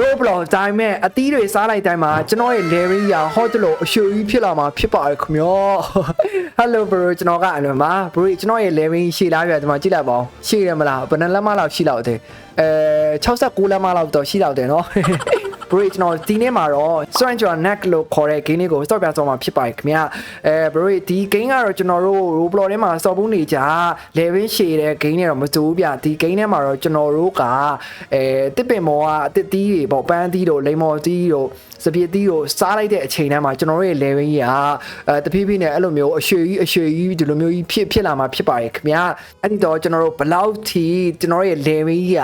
Roblox တိုင်းမဲ့အသီးတွေစားလိုက်တိုင်းမှာကျွန်တော်ရဲ့ level ရာဟောတလို့အရှိုကြီးဖြစ်လာမှာဖြစ်ပါရခင်ဗျာ Hello bro ကျွန်တော်ကအလွန်ပါ bro ကျွန်တော်ရဲ့ level ရှေ့လားပြဒီမှာကြည့်လိုက်ပါဦးရှေ့ရမလားဘယ်နှလက်မလောက်ရှိလောက်တယ်အဲ69လက်မလောက်တော့ရှိလောက်တယ်နော် bro ကျွန်တော်ဒီနေ့မှာတော့ Stranger Neck လို့ခေါ်တဲ့ game လေးကို stop ပြသွားမှာဖြစ်ပါတယ်ခင်ဗျာအဲ bro ဒီ game ကတော့ကျွန်တော်တို့ Roblox ထဲမှာ stop ဘူးနေကြ level ရှည်တဲ့ game တွေတော့မစိုးဘူးဗျဒီ game ထဲမှာတော့ကျွန်တော်တို့ကအဲတစ်ပင်မောကအတစ်တီးတွေပေါ့ပန်းတီးတို့လိမ္မော်တီးတို့စပစ်တီးတို့စားလိုက်တဲ့အချိန်တိုင်းမှာကျွန်တော်တို့ရဲ့ level ကြီးကအဲတဖြည်းဖြည်းနဲ့အဲ့လိုမျိုးအရွှေကြီးအရွှေကြီးဒီလိုမျိုးကြီးဖြစ်ဖြစ်လာမှာဖြစ်ပါတယ်ခင်ဗျာအဲ့ဒီတော့ကျွန်တော်တို့ဘယ်လောက်ထိကျွန်တော်တို့ရဲ့ level ကြီးက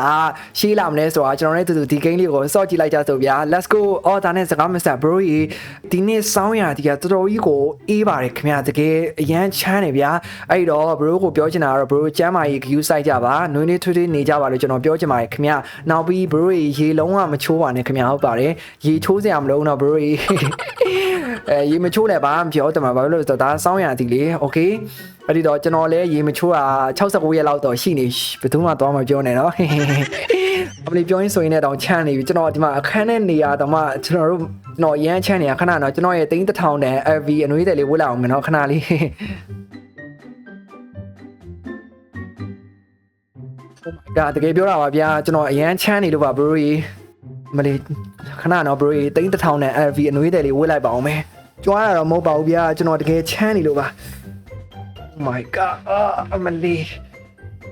ရှေးလာမလဲဆိုတာကျွန်တော်တို့တူတူဒီ game လေးကိုစောင့်ကြည့်လိုက်ကြဆိုဗျာ let's go အော်ဒါနဲ့စကားမစ bro ကြီးဒီနေ့စောင်းရဒီကတော်တော်ကြီးကိုအေးပါတယ်ခင်ဗျာတကယ်အရန်ချမ်းနေဗျာအဲ့တော့ bro ကိုပြောချင်တာကတော့ bro ကျမ်းမာရေး view site ကြပါနွေးနွေးထွေးထွေးနေကြပါလို့ကျွန်တော်ပြောချင်ပါတယ်ခင်ဗျာနောက်ပြီး bro ကြီးရေလုံးဝမချိုးပါနဲ့ခင်ဗျာဟုတ်ပါတယ်ရေချိုးစရာမလိုတော့ bro ကြီးအဲရေမချိုးလည်းဘာမှပြောတယ်မှာဘာလို့လဲဆိုတော့ဒါစောင်းရဒီလေ okay အဲ့ဒီတော့ကျွန်တော်လည်းရေမချိုးတာ69ရက်လောက်တော့ရှိနေဘယ်သူမှသွားမပြောနဲ့နော် အမလီပြောရင်းဆိုရင်လည်းတောင်ချမ်းနေပြီကျွန်တော်ဒီမှာအခန်းနဲ့နေရာတော့မှကျွန်တော်တို့ကျွန်တော်ရမ်းချမ်းနေတာခဏတော့ကျွန်တော်ရဲ့တိန်းတစ်ထောင်တန် FV အနွေးတယ်လေးဝတ်လာအောင်မယ်နော်ခဏလေးဒါတကယ်ပြောတာပါဗျာကျွန်တော်အရန်ချမ်းနေလို့ပါ bro ကြီးမလေးခဏတော့ bro ကြီးတိန်းတစ်ထောင်တန် FV အနွေးတယ်လေးဝတ်လိုက်ပါအောင်မယ်ကြွားတာတော့မဟုတ်ပါဘူးဗျာကျွန်တော်တကယ်ချမ်းနေလို့ပါ Oh my god အာအမလီ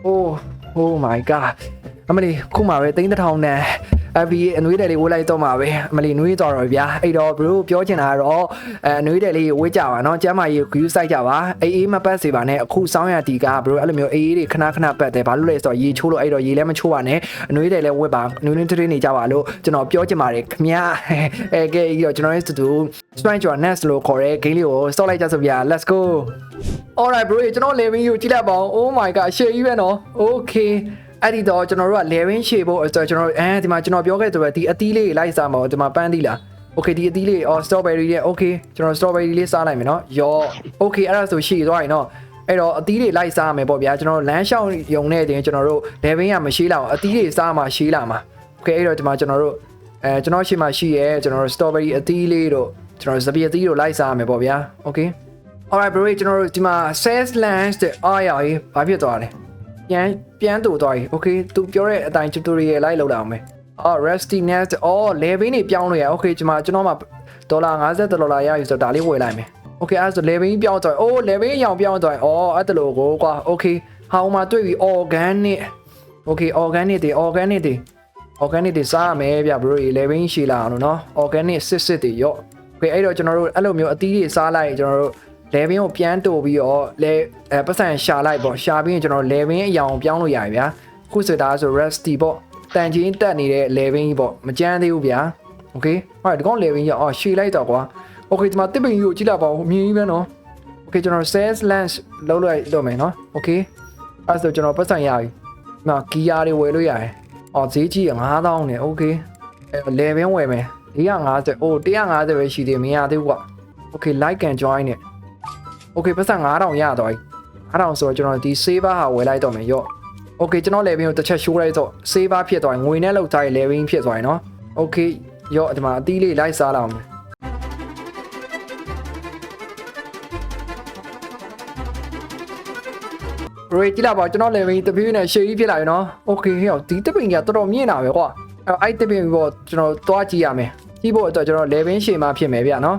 Oh oh my god အမလီခုမှပဲ3000တန်အဘီအနွေးတယ်လေးဝေးလိုက်တော့မှာပဲအမလီနွေးသွားတော့ဗျာအဲ့တော့ bro ပြောချင်တာကတော့အဲအနွေးတယ်လေးဝေးကြပါနော်ကျမ်းမာရေး view site ကြပါအေးအေးမပတ်စေပါနဲ့အခုစောင်းရတီက bro အဲ့လိုမျိုးအေးအေးတွေခဏခဏပတ်တယ်ဘာလို့လဲဆိုတော့ရေချိုးလို့အဲ့တော့ရေလည်းမချိုးပါနဲ့အနွေးတယ်လည်းဝေးပါနွေးနွေးထွေးထွေးနေကြပါလို့ကျွန်တော်ပြောချင်ပါတယ်ခင်ဗျာအဲကဲပြီးတော့ကျွန်တော်ရဲ့စတူ Stranger Nest လို့ခေါ်တဲ့ game လေးကို start လိုက်ကြဆိုဗျာ let's go alright bro ကျွန်တော် level ကိုကြည့်လိုက်ပါဦး oh my god ရှေ့ကြီးပဲနော် okay အဲ့ဒီတော့ကျွန်တော်တို့က level ရှေ့ဖို့ဆိုတော့ကျွန်တော်တို့အဲဒီမှာကျွန်တော်ပြောခဲ့တဲ့ဒီအသီးလေးလိုက်စားမှာဒီမှာပန်းသီးလား okay ဒီအသီးလေးအော် strawberry ရဲ့ okay ကျွန်တော် strawberry လေးစားလိုက်မယ်နော်ယော okay အဲ့ဒါဆိုရှေ့သွားရင်နော်အဲ့တော့အသီးတွေလိုက်စားမယ်ပေါ့ဗျာကျွန်တော်တို့လမ်းလျှောက်ယုံနေတဲ့အချိန်ကျွန်တော်တို့ level ကမရှိလောက်အသီးတွေစားမှရှိလာမှာ okay အဲ့တော့ဒီမှာကျွန်တော်တို့အဲကျွန်တော်ရှေ့မှာရှိရဲကျွန်တော်တို့ strawberry အသီးလေးတို့ကျွန်တော်တို့စပီအသီးတို့လိုက်စားမယ်ပေါ့ဗျာ okay alright bro ကျွန်တော်တို့ဒီမှာ sales lunch တဲ့အားရရေးဘာဖြစ်သွားလဲ ပြန်ပြန်တူသွားပြီ okay သူပြောတဲ့အတိုင်း tutorial လိုက်လောက်လာအောင်မယ်အော် rusty nest အော် level နေပြောင်းလို့ရ okay ကျွန်မကျွန်တော်မှာဒေါ်လာ50ဒေါ်လာရပြီဆိုတော့ဒါလေးဝယ်လိုက်မယ် okay အဲ့ဒါဆို level ပြောင်းသွားပြီ oh level ရောင်ပြောင်းသွားပြီအော်အဲ့တလို့ကိုကွာ okay ဟောင်းမှာတွေ့ပြီ organic okay organic တွေ organic တွေ organic တွေစားရမယ်ဗျ bro ရေ level ရှိလာအောင်လို့နော် organic စစ်စစ်တွေရော့ okay အဲ့တော့ကျွန်တော်တို့အဲ့လိုမျိုးအသီးတွေစားလိုက်ရင်ကျွန်တော်တို့ level ကိုပြန်တိုးပြီးတော့လေအဲပတ်စံရှာလိုက်ပေါ့ရှာပြီးရင်ကျွန်တော် level အရောင်ပြောင်းလို့ရပြီဗျာခုဆိုတာဆို rusty ပေါ့တန်ချင်းတက်နေတဲ့ level ကြီးပေါ့မကြမ်းသေးဘူးဗျာ okay ဟောဒီကောင် level ကြီးအော်ရှည်လိုက်တော့ကွာ okay ဒီမှာတစ်ပင်ကြီးကိုကြည့်လိုက်ပါဦးအမြင်ကြီးပဲနော် okay ကျွန်တော် sales lens လောက်လိုက်တော့မယ်နော် okay အဲ့ဆိုကျွန်တော်ပတ်စံရပြီ။နော်ဂီယာတွေဝယ်လို့ရတယ်။အော်ဈေးကြီး9000နဲ့ okay အဲ level ဝယ်မယ်450အိုး150ပဲရှိသေးမရသေးဘူးကွာ okay like and join နဲ့ okay ပတ်စံ9000ရသွားပြီ9000ဆိုတော့ကျွန်တော်ဒီ saver ဟာဝယ်လိုက်တော့မယ်ရော့ okay ကျွန်တော် level ကိုတစ်ချက် show လိုက်တော့ saver ဖြစ်သွားရင်ငွေနဲ့လောက်ထားရင် level ဖြစ်သွားရင်နော် okay ရော့ဒီမှာအသီးလေးလိုက်စားလာအောင်မယ်ရေကြည့်လာပါကျွန်တော် level တပြေးနဲ့ရှေ့ကြီးဖြစ်လာပြီနော် okay ဟဲ့ဒီတပင်ကြီးကတော်တော်မြင့်တာပဲကွာအဲ့အဲ့တပင်ပေါ့ကျွန်တော်သွားကြည့်ရမယ်ကြည့်ဖို့အတွက်ကျွန်တော် level ရှေ့မှာဖြစ်မယ်ဗျနော်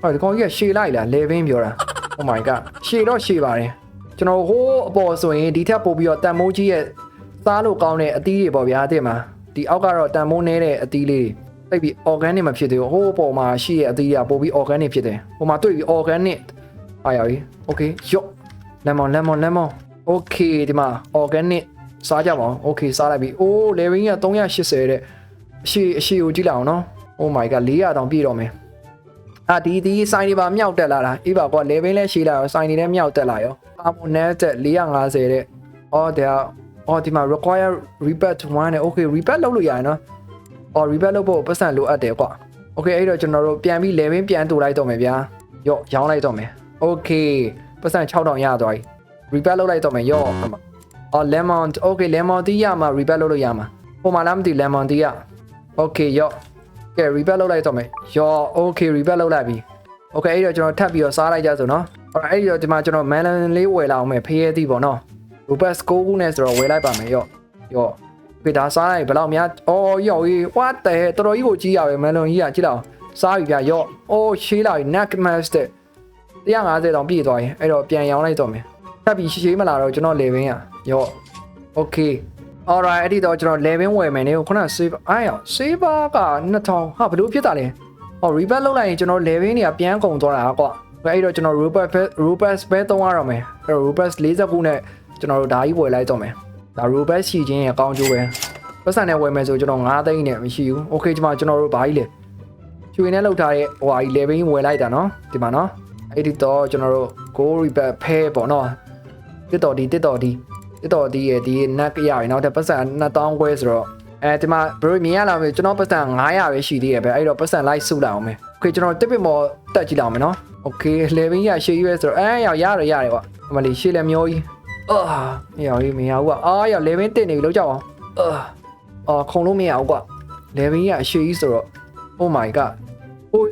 ဟောဒီကောင်ကြီးကရှေ့လိုက်လား level ပြောတာ oh my god ရှေ့တော့ရှေ့ပါတယ်ကျွန်တော်ဟိုးအပေါ်ဆိုရင်ဒီထက်ပိုပြီးတော့တန်မိုးကြီးရဲ့စားလို့ကောင်းတဲ့အသီးတွေပေါ့ဗျာတဲ့မှာဒီအောက်ကတော့တန်မိုးနည်းတဲ့အသီးလေးတွေတိတ်ပြီး organic မဖြစ်သေးဘူးဟိုးအပေါ်မှာရှိတဲ့အသီးတွေကပိုပြီး organic ဖြစ်တယ်ဟိုမှာတွေ့ပြီး organic အားရပြီ okay ယော့ lemon lemon lemon okay ဒီမှာ organic စားကြပါအောင် okay စားလိုက်ပြီအိုး level က380တဲ့အရှိအရှိကိုကြည့်လိုက်အောင်နော် oh my god 400တောင်ပြည့်တော့မယ် အာဒီဒီစိုင်းတွေပါမြောက်တက်လာတာအေးပါကွာ level လဲရှိလာရောစိုင်းတွေလည်းမြောက်တက်လာရော harmonet တက်450တဲ့အော်ဒါအော်ဒီမှာ require rebat 1နဲ့ okay rebat လုပ်လို့ရတယ်နော်အော် rebat လုပ်ဖို့ပတ်စံလိုအပ်တယ်ကွာ okay အဲ့တော့ကျွန်တော်တို့ပြန်ပြီး level ပြန်တူလိုက်တော့မယ်ဗျာရော့ရောင်းလိုက်တော့မယ် okay ပတ်စံ6000ရသွားပြီ repair လုပ်လိုက်တော့မယ်ရော့အော် lemon okay lemon တီးရမှာ repair လုပ်လို့ရမှာဟိုမှာလားမသိ lemon တီးရ okay ရော့ ကဲ repair လုပ်လိုက်တော့မယ်ရော့ okay repair လုပ်လိုက်ပြီ okay အဲ့တော့ကျွန်တော်ထပ်ပြီးတော့စားလိုက်ကြဆိုနော်အဲ့တော့ဒီမှာကျွန်တော် melon လေးဝယ်လာအောင်မယ်ဖေးရသည်ပေါ့နော် robust 6ခုနဲ့ဆိုတော့ဝယ်လိုက်ပါမယ်ရော့ရော့ခေဒါစားလိုက်ဘယ်လောက်များအော်ရော့ကြီး what the hell တော်တော်ကြီးကိုကြီးရပဲ melon ကြီးကကြည့်လောက်စားပြီဗျရော့အိုးရှေးလာပြီ neck master 150တောင်ပြည့်သွားရင်အဲ့တော့ပြန်ရောင်းလိုက်တော့မယ်ထပ်ပြီးရှေးမလာတော့ကျွန်တော် level ရရော့ okay alright အဲ့ဒီတော့ကျွန်တော် level ဝယ်မယ်နေခုန save အားရ saver က2000ဟာဘယ်လိုဖြစ်တာလဲဟော repair လုပ်လိုက်ရင်ကျွန်တော် level တွေကပြန်ကုန်သွားတာကွာအဲ့တော့ကျွန်တော် robust robust ပဲသုံးရတော့မယ်အဲ့တော့ robust 40ခုနဲ့ကျွန်တော်တို့ဒါကြီးဝယ်လိုက်တော့မယ်ဒါ robust ရှိခြင်းရဲ့အကောင်းကျိုးပဲပတ်စံနဲ့ဝယ်မယ်ဆိုကျွန်တော်9သိန်းနဲ့မရှိဘူး okay ဒီမှာကျွန်တော်တို့ဘာကြီးလဲချွေနဲ့လောက်ထားတဲ့ဟိုဟာကြီး level ဝယ်လိုက်တာနော်ဒီမှာနော်အဲ့ဒီတော့ကျွန်တော်တို့ go repair pair ပေါ့နော်တစ်တော်ဒီတစ်တော်ဒီ တစ်တော်ဒီရဲ့ဒီ neck ရရင်နောက်ထပ်ပတ်စံ2000ခွဲဆိုတော့အဲဒီမှာ bro မြင်ရလာမယ်ကျွန်တော်ပတ်စံ900ပဲရှိသေးရဲ့ပဲအဲ့တော့ပတ်စံလိုက်စုလိုက်အောင်မယ် okay ကျွန်တော်တစ်ပစ်မော်တက်ကြည့်လောက်မယ်နော် okay 11ရရှေ့ရွဲဆိုတော့အဲရောက်ရတယ်ရတယ်ကွာအမလီရှေ့လည်းမျိုးကြီးအာမရဘူးမရဘူးကွာအာရောက်11တက်နေပြီလောက်ကြအောင်အာအာခုံလို့မရဘူးကွာ11ရရှေ့ကြီးဆိုတော့ oh my god ဟို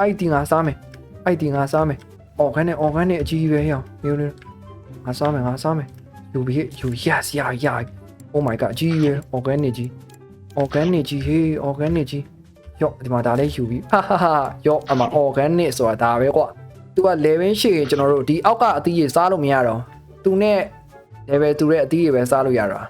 အဲ့ဒီငါစားမယ်အဲ့ဒီငါစားမယ် organic organic အကြီးပဲရအောင်မျိုးလေးငါစားမယ်ငါစားမယ် ယူပြီးယူ yes ရရ oh my god အကြီးပဲ organic ကြီး organic ကြီးဟေး organic ကြီးရော့ဒီမှာဒါလေးယူပြီးဟာဟာဟာရော့အမ organic ဆိုတာဒါပဲကွာသူက level ရှိရင်ကျွန်တော်တို့ဒီအောက်ကအသီးကြီးစားလို့မရတော့သူနဲ့ level တူတဲ့အသီးကြီးပဲစားလို့ရတာ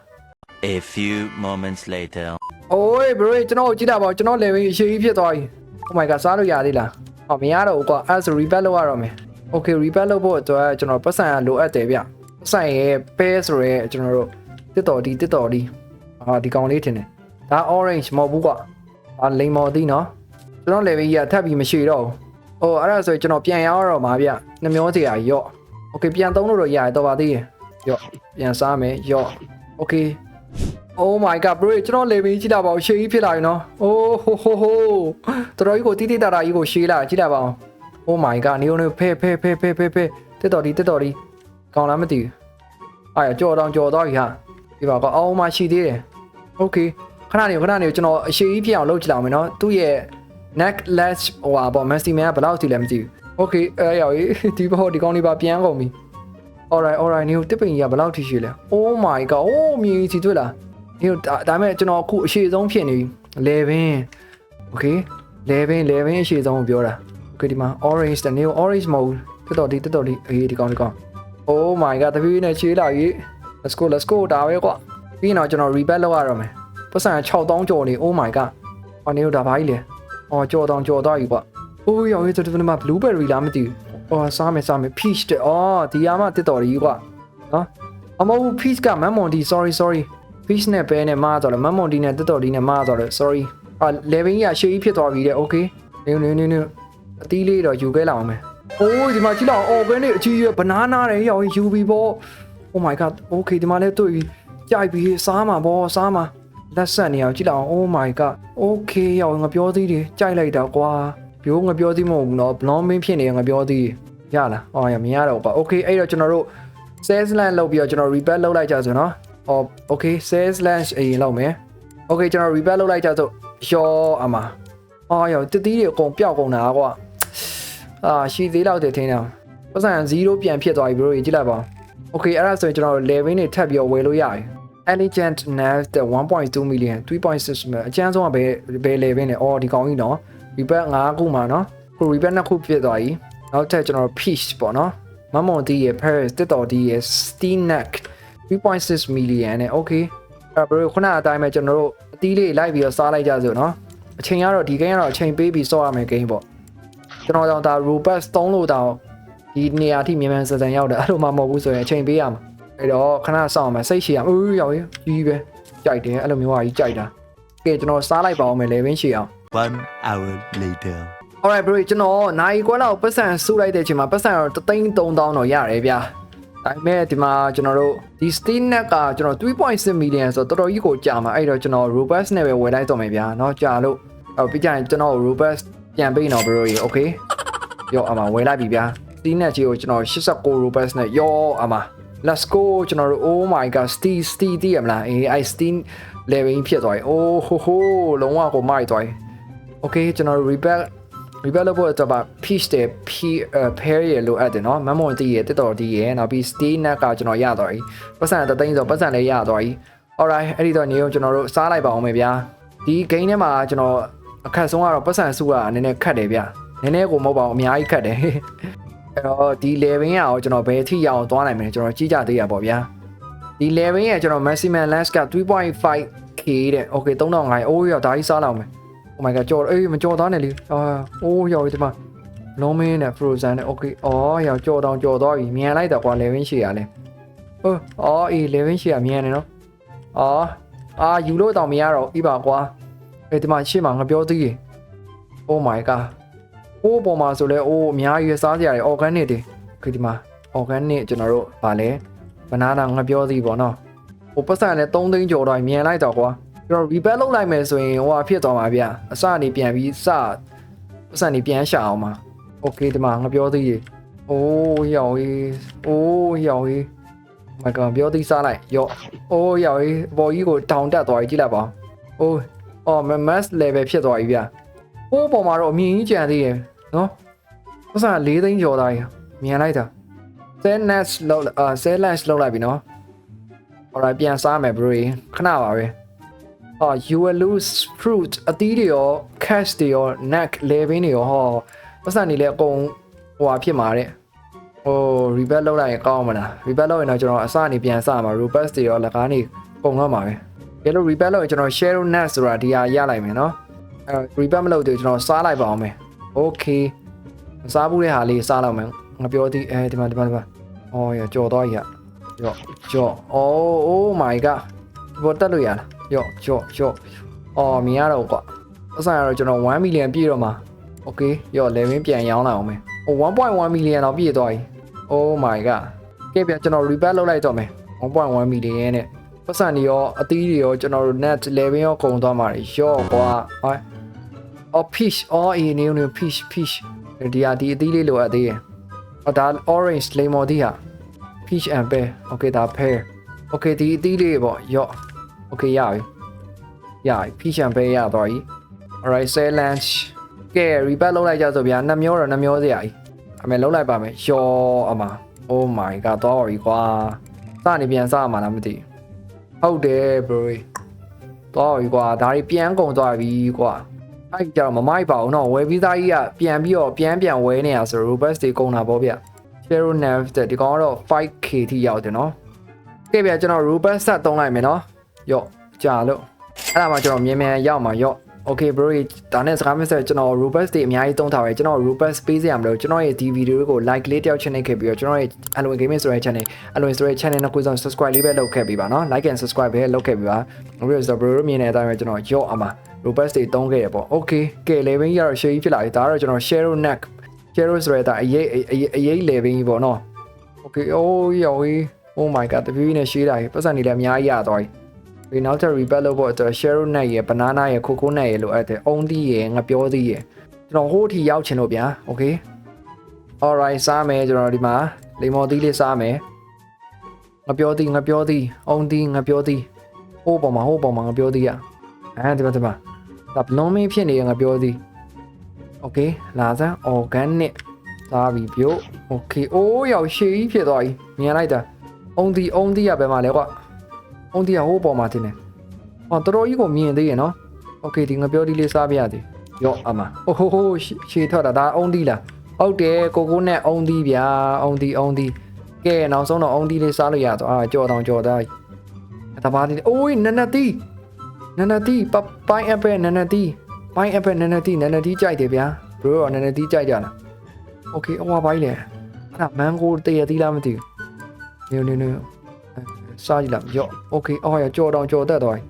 A few moments later. အိုး bro ကျွန်တော်ကြည့်တာပါကျွန်တော် level အရှိကြီးဖြစ်သွားပြီ oh my god စားလို့ရသေးလားဟောမရတော့ဘူးကွာအဲ့ဒါဆို repair လုပ်ရတော့မယ် okay repair လုပ်ဖို့အတွက်ကျွန်တော်ပတ်စံကလိုအပ်တယ်ဗျ ပတ်စံရဲ့ပဲဆိုရဲကျွန်တော်တို့တစ်တော်ဒီတစ်တော်ဒီအာဒီကောင်လေးထင်တယ်ဒါ orange မဟုတ်ဘူးကွာအာလိမ်မော်သီးနော်ကျွန်တော် level ကြီးကထပ်ပြီးမရှိတော့ဘူးဟိုအဲ့ဒါဆိုကျွန်တော်ပြန်ရောက်ရတော့မှာဗျနှမျောစရာရော့ okay ပြန်သုံးလို့တော့ရတယ်တော့ပါသေးရဲ့ရော့ပြန်စားမယ်ရော့ okay Oh my god bro ကျွန်တော် level ကြည့်တာပါဦးရှေးကြီးဖြစ်လာပြီနော် Oh ho ho ho တော်တော်ကြီးကိုတိတိတတာကြီးကိုရှေးလာကြည့်တာပါဦး Oh my god နေုံနေဖဲဖဲဖဲဖဲဖဲဖဲတက်တော်ဒီတက်တော်ဒီ ကောင်းလားမသိဘူးအာကြော်တောင်ကြော်သွားပြီဟာဒီပါကောအောင်မရှိသေးတယ် Okay ခဏနေခဏနေကျွန်တော်အရှိကြီးဖြစ်အောင်လုပ်ကြည့်လောက်မယ်နော်သူ့ရဲ့ neck lash ဟိုဟာပေါ့ Messi man ကဘယ်လောက်ထိလဲမသိဘူး Okay အဲ့ရောက်ရေးဒီဘောဒီကောင်းလေးပါပြန်ကုန်ပြီ Alright alright နေတစ်ပင်ကြီးကဘယ်လောက်ထိရှိလဲ Oh my god အိုးမြည်စီတွေ့လားနေဒါဒါမဲ့ကျွန်တော်အခုအရှိဆုံးဖြစ်နေပြီ11 Okay 11 11အရှိဆုံးကိုပြောတာ Okay ဒီမှာ orange တနေ orange မဟုတ်ဘူးတော်တော်ဒီတော်တော်ဒီအေးဒီကောင်ဒီကောင် Oh my god တပီးနဲ့ချေးလာကြီး Let's go let's go ဒါပဲကွာပြီးရင်တော့ကျွန်တော် repair လုပ်ရတော့မယ်ပတ်စံ6000ကျော်နေ Oh my god အော်နေဒါဘာကြီးလဲအော်ကြော်တောင်ကြော်သွားပြီကွာအိုးရောရေးတော်တော်မှာ blueberry လားမသိဘူးအော်စားမယ်စားမယ် peach တဲ့အော်ဒီရမတစ်တော်ကြီးကွာနော်အမဟုတ် peach ကမမ်မွန်ဒီ sorry sorry peach နဲ့ပဲနဲ့မားတော့လေမမ်မွန်ဒီနဲ့တစ်တော်ဒီနဲ့မားတော့လေ sorry အာ level ကြီးကရှေ့ကြီးဖြစ်သွားပြီတဲ့ okay နေနေနေနေအသီးလေးတော့ယူခဲ့လာအောင်မယ်။ အိုးဒီမှာကြည့်လောက်အော်ဘဲနဲ့အကြီးရဘနာနာတယ်ရောက်ယူပြီးပေါ့။ Oh my god okay ဒီမှာလည်းတွေ့ပြီကြိုက်ပြီစားမှာပေါ့စားမှာလက်ဆက်နေအောင်ကြည့်လောက် Oh my god okay ရောက်ငါပြောသေးတယ်ကြိုက်လိုက်တာကွာ။ပြောငါပြောသေးမဟုတ်ဘူးနော်ဘလောင်းမင်းဖြစ်နေငါပြောသေးရလား။အော်ရမရတော့ပါ။ okay အဲ့တော့ကျွန်တော်တို့ sales land လုပ်ပြီးတော့ကျွန်တော် repair လုပ်လိုက်ကြဆိုနော်။အော် okay sales land အရင်လုပ်မယ်။ okay ကျွန်တော် repair လုပ်လိုက်ကြဆိုရောအမ။အော်ရောတတိတွေအကုန်ပျောက်ကုန်တာကွာ။ အာရှိသေးတော့တယ်ထင်းတာ။ပတ်စံ0ပြန်ဖြစ်သွားပြီ bro ကြည့်လိုက်ပါ။ okay အဲ့ဒါဆိုရင်ကျွန်တော် level တွေထပ်ပြီးတော့ဝယ်လို့ရတယ်။ elegant nav တဲ့1.2 million 3.6 million အကျန်းဆုံးကဘယ်ဘယ် level နဲ့အော်ဒီကောင်ကြီးနော် repair 5ခုမှာနော်ခု repair 2ခုဖြစ်သွားပြီနောက်ထပ်ကျွန်တော် peach ပေါ့နော်မမွန်ဒီရဲ့ paris တစ်တော်ဒီရဲ့ steam neck 3.6 million နဲ့ okay အဲ့ဘယ်ခုနအတိုင်းပဲကျွန်တော်တို့အသီးလေးလိုက်ပြီးတော့စားလိုက်ကြစို့နော်အချိန်ကတော့ဒီ game ကတော့အချိန်ပေးပြီးစောရမယ် game ပေါ့ ကျွန်တော်တော့ဒါ robust 3လို့တောင်ဒီနေရာထိမြန်မြန်ဆန်ဆန်ရောက်တယ်အဲ့လိုမှမဟုတ်ဘူးဆိုရင်အချိန်ပေးရမှာအဲ့တော့ခဏစောင့်မယ်စိတ်ရှည်ရအောင်ဦးရောက်ရေးကြီးပဲကြိုက်တယ်အဲ့လိုမျိုးဟာကြီးကြိုက်တာကဲကျွန်တော်စားလိုက်ပါအောင်မယ်လေဘင်းရှည်အောင် One hour later. Alright bro ကျွန်တော်နိုင်ခွဲလောက်ပတ်စံစုလိုက်တဲ့အချိန်မှာပတ်စံတော့3သိန်း3000တော့ရတယ်ဗျာဒါပေမဲ့ဒီမှာကျွန်တော်တို့ဒီ Steam Net ကကျွန်တော်3.6 million ဆိုတော့တော်တော်ကြီးကိုကြာမှာအဲ့တော့ကျွန်တော် robust နဲ့ပဲဝယ်လိုက်တော့မယ်ဗျာเนาะကြာလို့အော်ပြီးကြရင်ကျွန်တော် robust ပြန်ပေးတော့ bro ရေ okay ရောအမဝယ်လိုက်ပြီဗျာ Steam Net ကြီးကိုကျွန်တော်89 robust နဲ့ရောအမ let's go ကျွန်တော်တို့ oh my god steam steam တည်ရမလားအေးအဲ့ steam level ကြီးဖြစ်သွားပြီအိုးဟိုဟိုလုံးဝကိုမိုက်သွားပြီ okay ကျွန်တော် rebel rebel လို့ပြောတော့ပါ peach တဲ့ p pair ရလို့အပ်တယ်နော်မမွန်တီးရတက်တော်တီးရနောက်ပြီး stay net ကကျွန်တော်ရသွားပြီပတ်စံတသိန်းဆိုပတ်စံလည်းရသွားပြီ alright အဲ့ဒီတော့နေအောင်ကျွန်တော်တို့စားလိုက်ပါအောင်မယ်ဗျာဒီ game ထဲမှာကျွန်တော် အခက်ဆုံးကတော့ပတ်စံစုကနည်းနည်းခတ်တယ်ဗျာနည်းနည်းကိုမဟုတ်ပါဘူးအများကြီးခတ်တယ်အဲ့တော့ဒီ level ရအောင်ကျွန်တော်ဘယ်ထိရအောင်သွားနိုင်မလဲကျွန်တော်ကြီးကြသေးရပါဗျာဒီ level ရကျွန်တော် maximum lens က 3.5k တဲ့ okay 3500အိုးရဒါကြီးစားလောက်မယ် oh my god ကြော်အေးမကြော်သားနဲ့လေအာအိုးရောက်ဒီမှာလုံးမင်းနဲ့ frozen နဲ့ okay အော်ရောက်ကြော်တောင်ကြော်သွားပြီမြန်လိုက်တော့ကွာ level ရှိရလဲဟိုအော်အေး level ရှိရမြန်နေနော်အော်အာယူလို့တော့မရတော့ဤပါကွာ အေးဒီမှာရှေ့မှာငါပြောသေးတယ် oh my god အိုးပေါ်မှာဆိုလဲအိုးအများကြီးစားစရာတွေ organic တွေခေဒီမှာ organic ကျွန်တော်တို့ဗာလဲဘနာနာငါပြောသေးပေါ့နော်ဟိုပတ်စံနဲ့3သိန်းကျော်တော့မြန်လိုက်တော့ကွာကျွန်တော် rebel လုပ်လိုက်မယ်ဆိုရင်ဟိုဟာဖြစ်သွားမှာဗျအစနေပြန်ပြီးစပတ်စံနေပြန်ရှာအောင်ပါ okay ဒီမှာငါပြောသေးရေအိုးရောက်ရေးအိုးရောက်ရေး my god ပြောသေးစားလိုက်ရော့အိုးရောက်ရေးဘော်ကြီးကိုတောင်တက်သွားကြီးကြည့်လိုက်ပါအိုး အော် mass level ဖြစ်သွားပြီဗျအိုးပေါ်မှာတော့အမြင်ကြီးကြံသေးရယ်နော်ပတ်စံ၄သိန်းကျော်သားကြီးမြန်လိုက်တာ cell net လောက်အာ cell lens လောက်လိုက်ပြီနော် alright ပြန်စားမယ် bro ခဏပါပဲအော် you will lose fruit အသီးတွေရော cash တွေရော neck level တွေရောဟောပတ်စံနေလဲအကုန်ဟိုဟာဖြစ်မှာတဲ့ဟို rebel လောက်လိုက်ရင်ကောင်းမလား rebel လောက်ရင်တော့ကျွန်တော်အစနေပြန်စမှာ robust တွေရောလက်ကားနေပုံတော့မှာပဲ ကဲလို့ rebel လောက်ရင်ကျွန်တော် share net ဆိုတာဒီဟာရလိုက်မယ်နော်အဲ rebel မလုပ်သေးဘူးကျွန်တော်စားလိုက်ပါအောင်မယ် okay မစားဘူးတဲ့ဟာလေးစားလိုက်မယ်ငါပြောသည်အဲဒီမှာဒီမှာဒီမှာအော်ရကြော်တော့ရရော့ကြော် oh oh my god ဘောတက်လို့ရလားရော့ကြော့ကြော့အော်မြင်ရတော့ကွာအဆိုင်ကတော့ကျွန်တော်1 million ပြည့်တော့မှာ okay ရော့ level ပြန်ရောင်းလိုက်အောင်မယ်ဟို1.1 million တော့ပြည့်သွားပြီ oh my god ကဲပြန်ကျွန်တော် repair လုပ်လိုက်တော့မယ်1.1 million နဲ့ ပတ်စံတွေရောအသီးတွေရောကျွန်တော်တို့ net level ရောကုန်သွားမှာရော့ကွာဟိုအော် fish အော်အေးနေနေ fish fish ဒီဟာဒီအသီးလေးလိုအပ်သေးရဲ့အော်ဒါ orange lemon ဒီဟာ peach and pear okay ဒါ pear okay ဒီအသီးလေးပေါ့ရော့ okay ရပြီရပြီ peach and pear ရသွားပြီ alright say lunch ကဲ repair လုပ်လိုက်ကြဆိုဗျာနှမျောတော့နှမျောစရာကြီးအမေလုပ်လိုက်ပါမယ်ရော့အမ oh my god တော့ပြီကွာစနေပြန်စမှာလားမသိ ဟုတ်တယ်ဘရိုသွားပြီကွာဒါတွေပြန်ကုန်သွားပြီကွာအဲ့ကြတော့မမိုက်ပါဘူးနော်ဝယ်ပြီးသားကြီးကပြန်ပြီးတော့ပြန်ပြန်ဝယ်နေရဆို robust တွေကုန်တာပေါ့ဗျ Chero Nav တဲ့ဒီကောင်ကတော့ 5k ထိရောက်တယ်နော်ကဲဗျာကျွန်တော် robust ဆက်သုံးလိုက်မယ်နော်ယော့ကြာလို့အဲ့ဒါမှကျွန်တော်မြန်မြန်ရောက်မှာယော့ okay bro ဒါနဲ့စကားမဆက်ကျွန်တော် robust တွေအများကြီးတုံးထားတယ်ကျွန်တော် robust ပေးစရာမလိုကျွန်တော်ရဲ့ဒီ video တွေကို like လေးတယောက် channel ခဲ့ပြီးတော့ကျွန်တော်ရဲ့ Alwin Gaming ဆိုတဲ့ channel Alwin ဆိုတဲ့ channel နဲ့ကိုယ်ဆောင် subscribe လေးပဲလုပ်ခဲ့ပြီးပါနော် like and subscribe ပဲလုပ်ခဲ့ပြီးပါနောက်ပြီးတော့ bro တို့မြင်တဲ့အတိုင်းပဲကျွန်တော်ရော့အမှာ robust တွေတုံးခဲ့ရပေါ့ okay ကဲ level ကြီးကတော့ share ကြီးဖြစ်လာပြီဒါကတော့ကျွန်တော် share neck share ဆိုတဲ့အတိုင်းအရေးအရေး level ကြီးပေါ့နော် okay oh yo oh my god တပြည့်ပြည့်နဲ့ share တာကြီးပတ်စံနေလည်းအများကြီးရသွားပြီ ဒီနောက်ထပ် rebel လုပ်ဖို့အတွက် share nut ရယ် banana ရယ် coco nut ရယ်လိုအပ်တယ်အုံးသီးရယ်ငပြောသီးရယ်ကျွန်တော်ဟိုးထီရောက်ချင်လို့ဗျာ okay alright စားမယ်ကျွန်တော်ဒီမှာလေမော်သီးလေးစားမယ်ငပြောသီးငပြောသီးအုံးသီးငပြောသီးဟိုးပေါ်မှာဟိုးပေါ်မှာငပြောသီးရအဲဒီမှာဒီမှာဒါလုံးမင်းဖြစ်နေရငပြောသီး okay လာစမ်း organic စားပြီပြုတ် okay အိုးရောက်ရှေးကြီးဖြစ်သွားပြီမြင်လိုက်တာအုံးသီးအုံးသီးရပဲမှာလဲကွာ။ အုံးတရားဟိုးပေါ်မှာတင်နေ။ဟောတော်တော်ကြီးကိုမြင်သေးရနော်။ Okay ဒီငပြောဒီလေးစားပြရသေး။ရော့အမ။အိုးဟိုးဟိုးရှေထွက်တာဒါအုံးဒီလား။ဟုတ်တယ်ကိုကိုနဲ့အုံးဒီဗျာ။အုံးဒီအုံးဒီ။ကဲနောက်ဆုံးတော့အုံးဒီလေးစားလို့ရတော့အာကြော်တောင်ကြော်သား။တဘာဒီအိုးနနတီနနတီပပိုင်းအပဲနနတီပိုင်းအပဲနနတီနနတီကြိုက်တယ်ဗျာ။ bro နနတီကြိုက်ကြလား။ Okay အဝါပိုင်းလေ။အဲ့ဒါမန်ဂိုတရသီးလားမသိဘူး။နေနေနေ စားကြည့်လိုက်ရော့ okay အော်ရကြော်တောင်ကြော်တက်သွားပြီ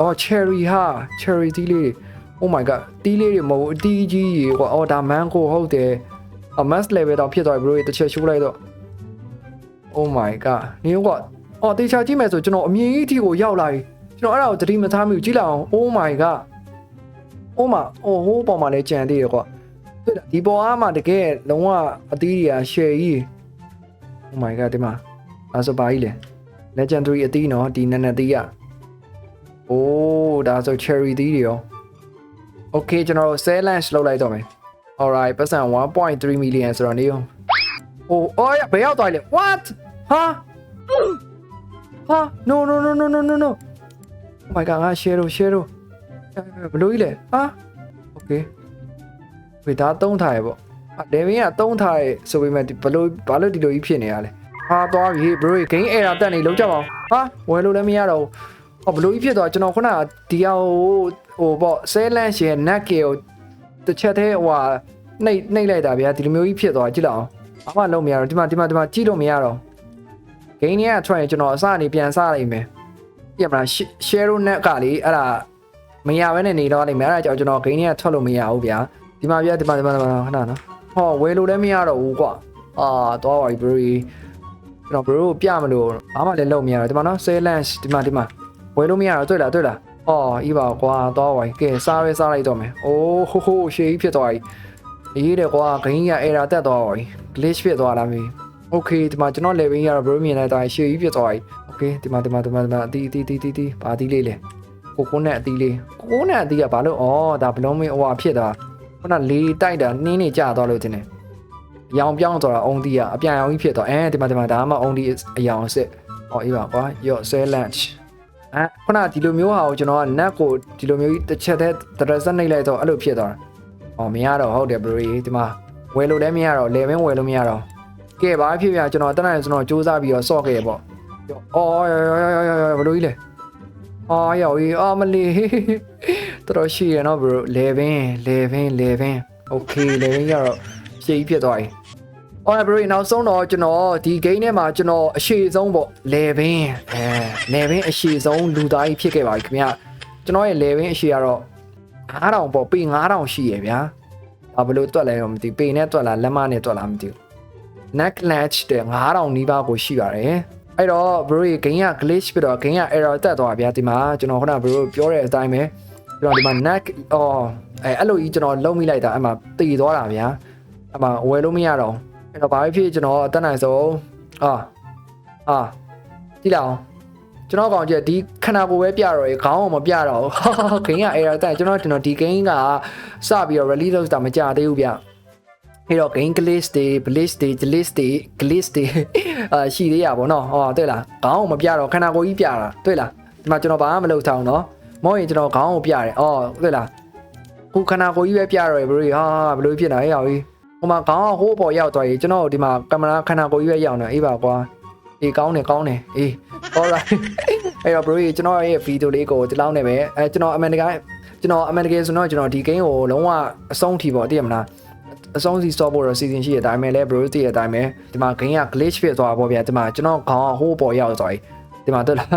အော် cherry ဟာ cherry တီးလေး oh my god တီးလေးတွေမဟုတ်ဘူးအတီးကြီးရေကွာအော်ဒါ mango ဟုတ်တယ်အ mass level တောင်ဖြစ်သွားပြီ bro တစ်ချက်ရှိုးလိုက်တော့ oh my god နင်းကွာအော်တေချာကြည့်မယ်ဆိုကျွန်တော်အမြင်ကြီးအထိကိုရောက်လာပြီကျွန်တော်အဲ့ဒါကိုသတိမထားမိဘူးကြည့်လိုက်အောင် oh my god oh my oh ဟိုးပေါ်မှာလည်းကြံသေးတယ်ကွာဒီပေါ်အားမှာတကယ်လုံးဝအသီးတွေက share ကြီး oh my god ဒီမှာ အဲ့ဆိုပါကြီးလေ legendary အသီးနော်ဒီနနသီးရအိုးဒါဆို cherry သီးတွေရော okay ကျွန်တော်တို့10 lunch လောက်လိုက်တော့မယ် alright ပတ်စံ1.3 million ဆိုတော့နေရောအိုးအော်ဘယ်ရောက်သွားလဲ what ဟာ ဟာ no no no no no no no oh my god ငါ share လို့ share လို့ဘလို့ကြီးလဲဟာ okay ဝေဒါသုံးထားရပေါ့အဒေဗင်းကသုံးထားရဆိုပေမဲ့ဒီဘလို့ဘာလို့ဒီလိုကြီးဖြစ်နေရလဲ ဟာသွားပြီဘရိုဂိမ်းအဲ့ဒါတက်နေလုံးကြပါအောင်ဟာဝယ်လို့လည်းမရတော့ဘူးဟောဘလို့ကြီးဖြစ်သွားကျွန်တော်ခုနကဒီအောင်ဟိုပေါ့ဆဲလန့်ရှင်နက်ကေကိုတစ်ချက်သေးဟိုဟာနှိပ်နှိပ်လိုက်တာဗျာဒီလိုမျိုးကြီးဖြစ်သွားကြည့်လောက်အောင်ဘာမှလုံးမရတော့ဒီမှာဒီမှာဒီမှာကြည့်လို့မရတော့ဂိမ်းကြီးက try ကျွန်တော်အစအနေပြန်စနိုင်မယ်ပြမလား share net ကလေအဲ့ဒါမရဘဲနဲ့နေတော့နိုင်မယ်အဲ့ဒါကြောင့်ကျွန်တော်ဂိမ်းကြီးကထွက်လို့မရဘူးဗျာဒီမှာဗျာဒီမှာဒီမှာဒီမှာခဏနော်ဟောဝယ်လို့လည်းမရတော့ဘူးကွာအာတော့ပါပြီဘရီ ကျွန်တော်ဘရိုပြမလို့ဘာမှလည်းလုပ်မရတော့ဒီမှာနော် sale lunch ဒီမှာဒီမှာဝယ်လို့မရတော့တွေ့လားတွေ့လားအော်ဤပါကွာသွားပါကဲစားရဲစားလိုက်တော့မယ်အိုးဟိုးဟိုးရှေးကြီးဖြစ်သွားပြီရေးတယ်ကွာဂိမ်းက error တက်သွားပါပြီ glitch ဖြစ်သွားတာမေး okay ဒီမှာကျွန်တော် level ကြီးကတော့ဘရိုမြင်လိုက်တာရှေးကြီးဖြစ်သွားပြီ okay ဒီမှာဒီမှာဒီမှာဒီမှာအတီးအတီးတီးတီးပါတီးလေးလေကိုကိုနဲ့အတီးလေးကိုကိုနဲ့အတီးကဘာလို့ဩဒါဘလုံးမင်းဟိုဟာဖြစ်တာခုနလေတိုက်တာနင်းနေကြသွားလို့တင်တယ် ရောင်ပြောင်းသွားတာအုံတီးကအပြန်ရောင်ကြီးဖြစ်သွားအဲဒီမှာဒီမှာဒါမှအုံတီးအယောင်အစ်စ်ဟောအေးပါကွာရော့ဆဲလန့်အဲခုနဒီလိုမျိုးဟာကိုကျွန်တော်က net ကိုဒီလိုမျိုးတစ်ချက်တည်းတရစက်နှိပ်လိုက်တော့အဲ့လိုဖြစ်သွားတာဟောမရတော့ဟုတ်တယ် bro ဒီမှာဝယ်လို့လည်းမရတော့ level ဝယ်လို့မရတော့ကဲဘာဖြစ်ပြကျွန်တော်တက်နိုင်ကျွန်တော်စူးစမ်းပြီးတော့ဆော့ခဲ့ရပေါ့အော်ရရရရရဘလို့ကြီးလဲအော်ရောက်ကြီးအော်မလီတော်တော်ရှိရနော် bro 11 11 11 okay 11ရတော့ရှေ့ကြီးဖြစ်သွားပြီ အော် bro နောက်ဆုံးတော့ကျွန်တော်ဒီ game ထဲမှာကျွန်တော်အရှိဆုံးပေါ့11အဲ11အရှိဆုံးလူသားကြီးဖြစ်ခဲ့ပါပြီခင်ဗျကျွန်တော်ရဲ့11အရှိကတော့9000ပေါ့ပေ9000ရှိရဗျာဘာဘလို့တွက်လဲတော့မသိပေနဲ့တွက်လားလက်မနဲ့တွက်လားမသိဘူး neck latch တဲ့9000နီးပါးကိုရှိပါတယ်အဲ့တော့ bro ရေ gain က glitch ပြီးတော့ gain က error တက်သွားဗျာဒီမှာကျွန်တော်ခုန bro ပြောတဲ့အတိုင်းပဲကျွန်တော်ဒီမှာ neck အော်အဲအဲ့လိုကြီးကျွန်တော်လုံးမိလိုက်တာအဲ့မှာတည်သွားတာဗျာအဲ့မှာဝယ်လို့မရတော့ အဲ့တော့ဘာဖြစ်ဖြစ်ကျွန်တော်အတက်နိုင်ဆုံးအာအာဒီလောက်ကျွန်တော်ကောင်ကြည့်ဒီခဏကိုပဲပြတော့ရေခေါင်းအောင်မပြတော့ဘူးဂိမ်းက error တက်ကျွန်တော်ကျွန်တော်ဒီဂိမ်းကစပြီးတော့ release လုပ်တာမကြသေးဘူးဗျအဲ့တော့ gain glitch တွေ blitz တွေ glitch တွေ glitch တွေအာရှိသေးရပါတော့ဟောတွေ့လားခေါင်းအောင်မပြတော့ခန္ဓာကိုယ်ကြီးပြတာတွေ့လားဒီမှာကျွန်တော်ဘာမှမလုပ်ထားအောင်နော်မောရင်ကျွန်တော်ခေါင်းအောင်ပြတယ်အော်တွေ့လားခုခန္ဓာကိုယ်ကြီးပဲပြတော့ရေဘရီဟာဘယ်လိုဖြစ်နေတာဟဲ့ရောက်ကြီးဟို မှာခေါင်းအောင်ဟိုးပေါ်ရောက်သွားပြီကျွန်တော်ဒီမှာကင်မရာခန္ဓာကိုယ်ကြီးပဲရောက်နေအေးပါကွာအေးကောင်းတယ်ကောင်းတယ်အေး alright အဲ့တော့ bro ကျွန်တော်ရဲ့ဗီဒီယိုလေးကိုဒီလောက်နဲ့ပဲအဲကျွန်တော်အမေရိကန်ကျွန်တော်အမေရိကန်ဆိုတော့ကျွန်တော်ဒီ game ကိုလုံးဝအဆုံးထိပေါ့သိရမလားအဆုံးစီစော့ဖို့တော့စီစဉ်ရှိရတဲ့အတိုင်းပဲလဲ bro သိရတဲ့အတိုင်းပဲဒီမှာ game က glitch ဖြစ်သွားပေါ့ဗျာဒီမှာကျွန်တော်ခေါင်းဟိုးပေါ်ရောက်သွားပြီဒီမှာတွေ့လား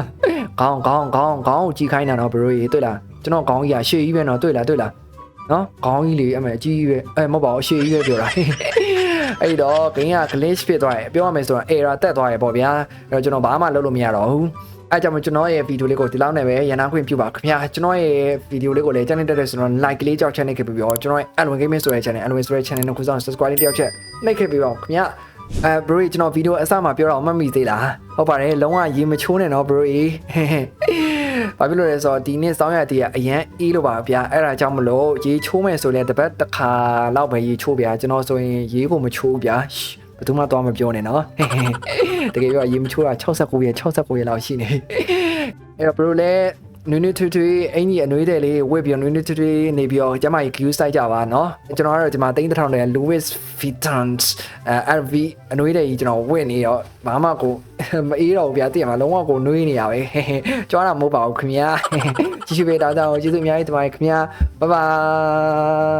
ခေါင်းခေါင်းခေါင်းခေါင်းကိုကြီးခိုင်းတာတော့ bro တွေ့လားကျွန်တော်ခေါင်းကြီးကရှေ့ကြီးပဲတော့တွေ့လားတွေ့လား နော်ခေါင်းကြီးလေးအမေအကြီးကြီးပဲအဲမဟုတ်ပါဘူးရှေ့ကြီးပဲပြောတာအဲ့တော့ game က glitch ဖြစ်သွားတယ်ပြောရမယ်ဆိုတော့ error တက်သွားရပေါ့ဗျာအဲ့တော့ကျွန်တော်ဘာမှလုပ်လို့မရတော့ဘူးအဲ့ကြောင့်ကျွန်တော်ရဲ့ဗီဒီယိုလေးကိုဒီလောက်နဲ့ပဲရန်နာခွင့်ပြုပါခင်ဗျာကျွန်တော်ရဲ့ဗီဒီယိုလေးကိုလည်း channel တက်တဲ့ဆိုတော့ like လေးကြောက် channel ခဲ့ပြီးတော့ကျွန်တော်ရဲ့ Alwin Gaming ဆိုတဲ့ channel Alwin ဆိုတဲ့ channel ကိုခုဆောင် subscribe လေးတယောက်ချက်နှိပ်ခဲ့ပြီးတော့ခင်ဗျာအဲ bro ကျွန်တော်ဗီဒီယိုအစမှာပြောတော့မှတ်မိသေးလားဟုတ်ပါတယ်လုံးဝရေမချိုးနဲ့နော် bro ဘာဖြစ်လို့လဲဆိုတော့ဒီနေ့စောင်းရတည်းကအရန်အေးလို့ပါဗျာအဲ့ဒါကြောင့်မလို့ရေချိုးမယ်ဆိုလဲတစ်ပတ်တစ်ခါလောက်ပဲရေချိုးဗျာကျွန်တော်ဆိုရင်ရေဖို့မချိုးဗျာဘယ်သူမှသွားမပြောနဲ့နော်တကယ်ပြောရေမချိုးတာ69ရက်69ရက်လောက်ရှိနေအဲ့တော့ bro လဲ နွေးနွေးထွေးထွေးအင်ကြီးအနွေးတဲ့လေးဝစ်ပြီးတော့နွေးနွေးထွေးထွေးနေပြီးတော့ကျမကြီး queue site ကြပါနော်ကျွန်တော်ကတော့ဒီမှာ3000နဲ့ Louis Vuitton အဲ RV အနွေးတဲ့ကြီးကျွန်တော်ဝစ်နေတော့ဘာမှကိုမအေးတော့ဘူးဗျာသိရမှာလုံးဝကိုနွေးနေရပဲကြွားတာမဟုတ်ပါဘူးခင်ဗျာကြည့်ရှုပေးတာတော့ကျေးဇူးအများကြီးတင်ပါတယ်ခင်ဗျာ bye bye